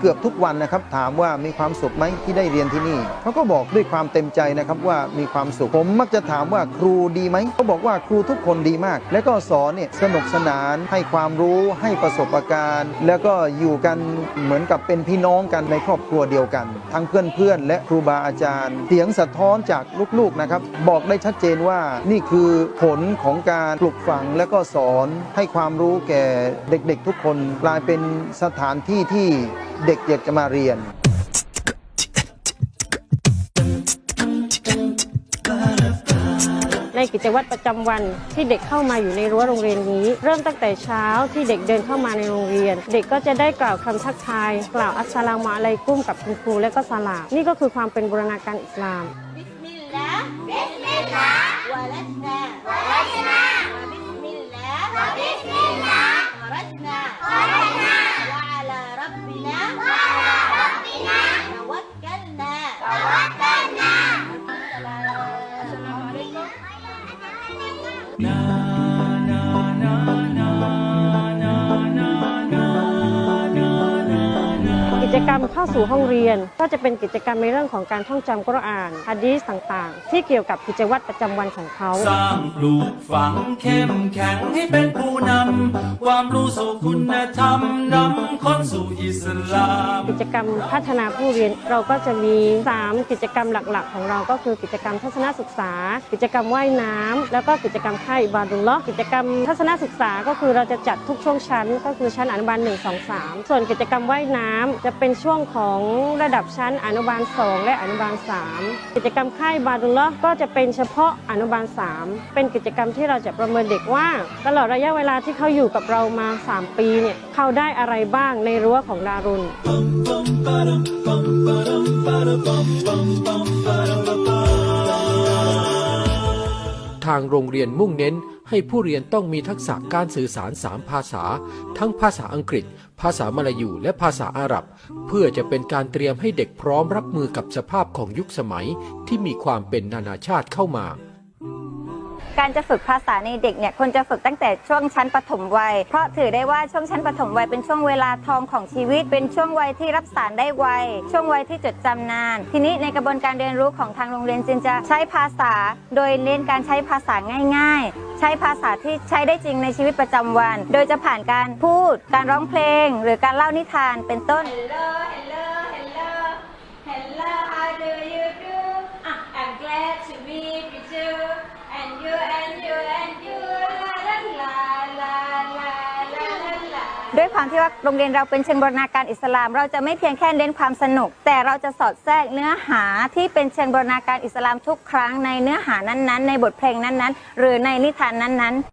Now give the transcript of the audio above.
เกือบทุกวันนะครับ ถามว่ามีความสุขไหมที่ได้เรียนที่นี่เขาก็บอกด้วยความเต็มใจนะครับว่ามีความสุขผมมักจะถามว่าครูดีไหมเขาบอกว่าครูทุกคนดีมาก และก็สอนเนี่ยสนุกสนานให้ความรู้ให้ประสบการณ์ แล้วก็อยู่กันเหมือนกับเป็นพี่น้องกันในครอบครัวเดียวกัน ทั้งเพื่อนๆและครูบาอาจารย์ เสียงสะท้อนจากลูกๆนะครับ บอกได้ชัดเจนว่านี่คือผลของการปลูกฝังและก็สอนให้ความรู้แก่เด็กๆทุกคนกลายเป็นสถานที่ที่เ็กอจะมาเรียน ในกิจวัตรประจำวันที่เด็กเข้ามาอยู่ในรั้วโรงเรียนนี้ เริ่มตั้งแต่เช้าที่เด็กเดินเข้ามาในโรงเรียน เด็กก็จะได้กล่าวคำทักทาย กล่าวอัสสลามุอะลัยกุ้มกับคุณครูและก็สลามนี่ก็คือความเป็นบูรณาการอิสลามบิสมิลลาห์บิสมิลลาห์วะลัลลา กิ เข้าสู่ห้องเรียน ก็จะเป็นกิจกรรมในเรื่องของการท่องจำกุรอานฮะดีษต่างๆ ที่เกี่ยวกับกิจวัตรประจำวันของเขา สร้างปลูกฝังเข้มแข็งให้เป็นผู้นำ ความรู้สู่คุณธรรมนำคนสู่อิสลาม กิจกรรมพัฒนาผู้เรียนเราก็จะมี 3 กิจกรรมหลักๆ ของเราก็คือกิจกรรมทัศนศึกษา กิจกรรมว่ายน้ำแล้วก็กิจกรรมค่ายอิบาดุลเลาะห์กิจกรรมทัศนศึกษาก็คือเราจะจัดทุกช่วงชั้น ก็คือชั้นอนุบาล1 2 3 ส่วนกิจกรรมว่ายน้ำจะเป็นช่วงของระดับชั้นอนุบาล 2 และอนุบาล 3 กิจกรรมค่ายบาดุลเลาะก็จะเป็นเฉพาะอนุบาล 3 เป็นกิจกรรมที่เราจะประเมินเด็กว่า ตลอดระยะเวลาที่เขาอยู่กับเรามา 3 ปีเนี่ยเขาได้อะไรบ้างในรั้วของดารุนทางโรงเรียนมุ่งเน้น ให้ผู้เรียนต้องมีทักษะการสื่อสารสามภาษา ทั้งภาษาอังกฤษ ภาษามลายูและภาษาอาหรับ เพื่อจะเป็นการเตรียมให้เด็กพร้อมรับมือกับสภาพของยุคสมัยที่มีความเป็นนานาชาติเข้ามา การจะฝึกภาษาในเด็กเนี่ยควรจะฝึกตั้งแต่ช่วงชั้นปฐมวัย เพราะถือได้ว่าช่วงชั้นปฐมวัยเป็นช่วงเวลาทองของชีวิต เป็นช่วงวัยที่รับสารได้ไว ช่วงวัยที่จดจำนาน ทีนี้ในกระบวนการเรียนรู้ของทางโรงเรียนจึงจะใช้ภาษา โดยเน้นการใช้ภาษาง่าย ๆ ใช้ภาษาที่ใช้ได้จริงในชีวิตประจำวัน โดยจะผ่านการพูด การร้องเพลง หรือการเล่านิทานเป็นต้น ด้วยความที่ว่าโรงเรียนเราเป็นเชิงบรณาการอิสลาม เราจะไม่เพียงแค่เน้นความสนุก แต่เราจะสอดแทรกเนื้อหาที่เป็นเชิงบรณาการอิสลามทุกครั้งในเนื้อหานั้นๆ ในบทเพลงนั้นๆ หรือในนิทานนั้นๆ